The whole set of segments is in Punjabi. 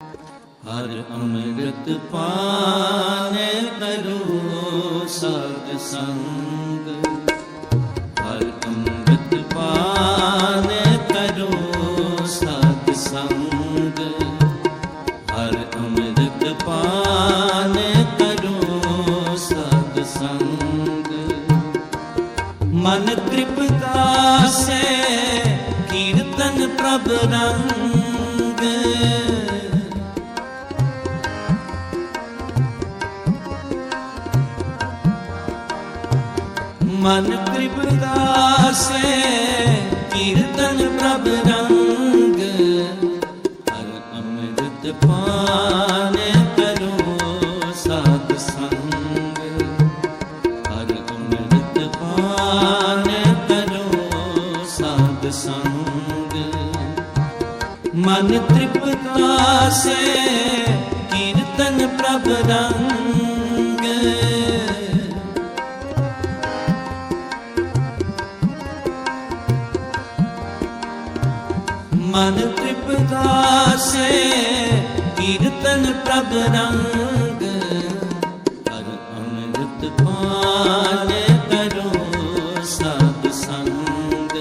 ਹਰ ਅੰਮ੍ਰਿਤ ਪਾਨ ਕਰੋ ਸਤ ਸੰਗ। ਹਰ ਅੰਮ੍ਰਿਤ ਪਾਨ ਕਰੋ ਸਤ ਸੰਗ। ਹਰ ਅੰਮ੍ਰਿਤ ਪਾਨ ਕਰੋ ਸਤ ਸੰਗ। ਮਨ ਤ੍ਰਿਪਤਾ ਸੇ ਕੀਰਤਨ ਪ੍ਰਭ ਰੰਗ। ਮਨ ਤ੍ਰਿਪਤਾ ਸੇ ਕੀਰਤਨ ਪ੍ਰਭ ਰੰਗ। ਹਰ ਅੰਮ੍ਰਿਤ ਪਾਨ ਕਰੋ ਸਾਧ ਸੰਗ। ਹਰ ਅੰਮ੍ਰਿਤ ਪਾਨ ਕਰੋ ਸਾਧ ਸੰਗ। ਮਨ ਤ੍ਰਿਪਤਾ ਸੇ ਕੀਰਤਨ ਪ੍ਰਭ ਰੰਗ। ਮਨ ਤ੍ਰਿਪਦਾ ਸੇ ਕੀਰਤਨ ਪ੍ਰਭ ਰੰਗ। ਹਰ ਅੰਮ੍ਰਿਤ ਪਾਨ ਕਰੋ ਸਤ ਸੰਗ।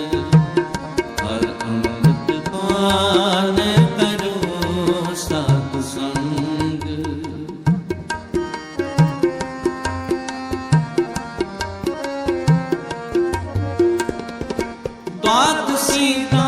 ਹਰ ਅੰਮ੍ਰਿਤ ਪਾਨ ਕਰੋ ਸਤ ਸੰਗ। ਬਾਤ ਸੀਤਾ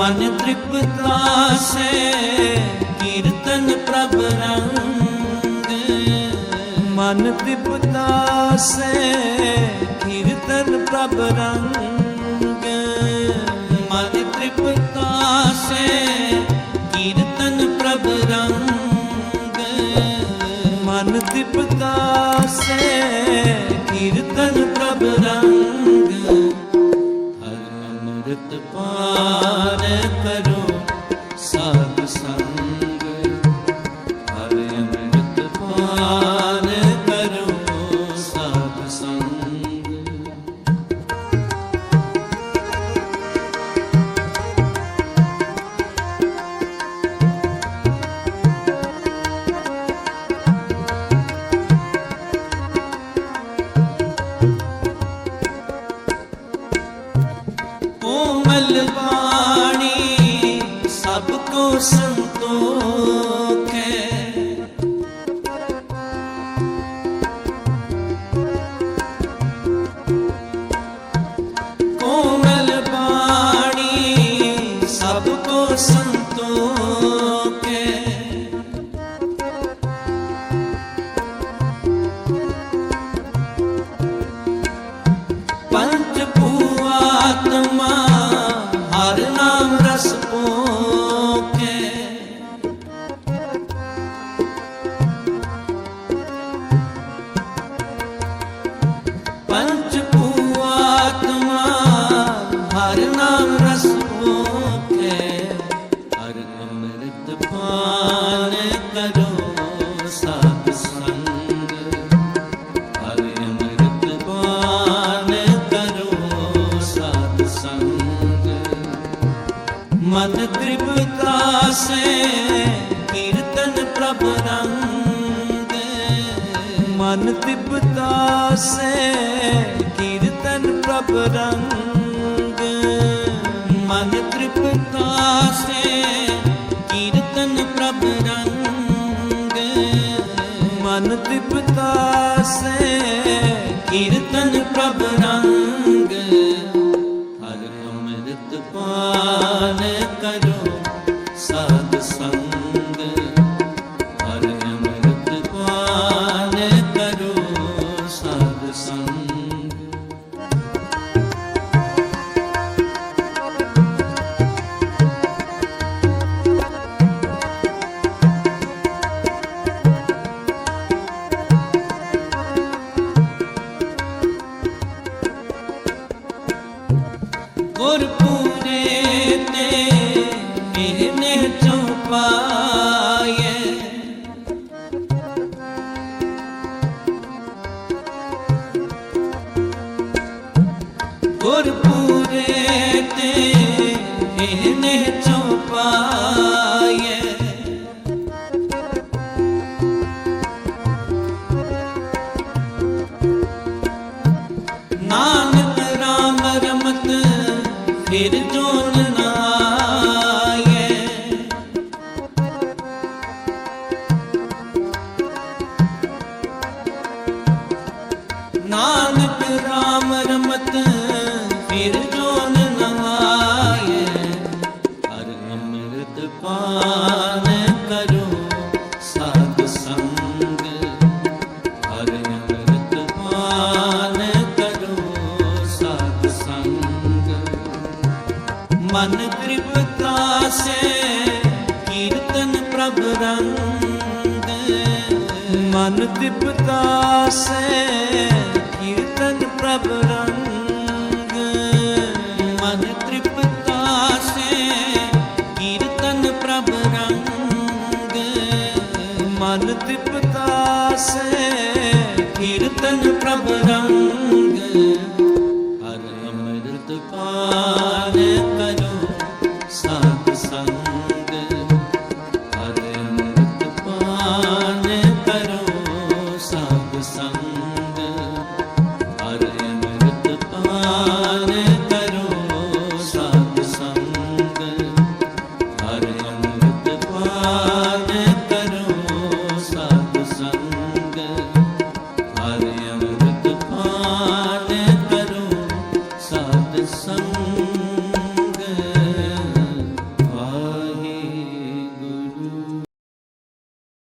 ਮਨ ਤ੍ਰਿਪਤਾ ਸੇ ਕੀਰਤਨ ਪ੍ਰਭ ਰੰਗ ਮਨ ਤ੍ਰਿਪਤਾ ਸੇ ਕੀਰਤਨ ਰੰਗ। ਮਨ ਤ੍ਰਿਪਤਾ ਸੇ ਕੀਰਤਨ ਪ੍ਰਭ ਰੰਗ। ਮਨ ਤ੍ਰਿਪਤਾ ਸੇ ਕੀਰਤਨ ਪ੍ਰਭ ਰੰਗ। ਹਰ ਅੰਮ੍ਰਿਤ ਪਾਨ ਕਰੋ ਸਾਧ ਸੰਗ। ਹਰ ਅੰਮ੍ਰਿਤ ਪਾਨ ਕਰੋ ਸਾਧ ਸੰਗ। ਸਭ जप दासे कीर्तन प्रभ रंग मन तृप्ता से कीर्तन प्रभ रंग मन तृप्ता से कीर्तन प्रभ रंग हर अमृत पान करो ਗੁਰ ਪੂਰੇ ਤੇ ਇਹਨੇ ਚੁਪਾਏ ਮਨ ਤ੍ਰਿਪਤਾ ਸੇ, ਕੀਰਤਨ ਪ੍ਰਭ ਰੰਗ। ਮਨ ਤ੍ਰਿਪਤਾ ਸੇ, ਕੀਰਤਨ ਪ੍ਰਭ ਰੰਗ। ਮਨ ਤ੍ਰਿਪਤਾ ਸੇ, ਕੀਰਤਨ ਪ੍ਰਭ ਰੰਗ। ਮਨ ਤ੍ਰਿਪਤਾ ਸੇ, ਕੀਰਤਨ ਪ੍ਰਭ ਰੰਗ। ਹਰ ਅੰਮ੍ਰਿਤ ਪਾਨ ਕਰ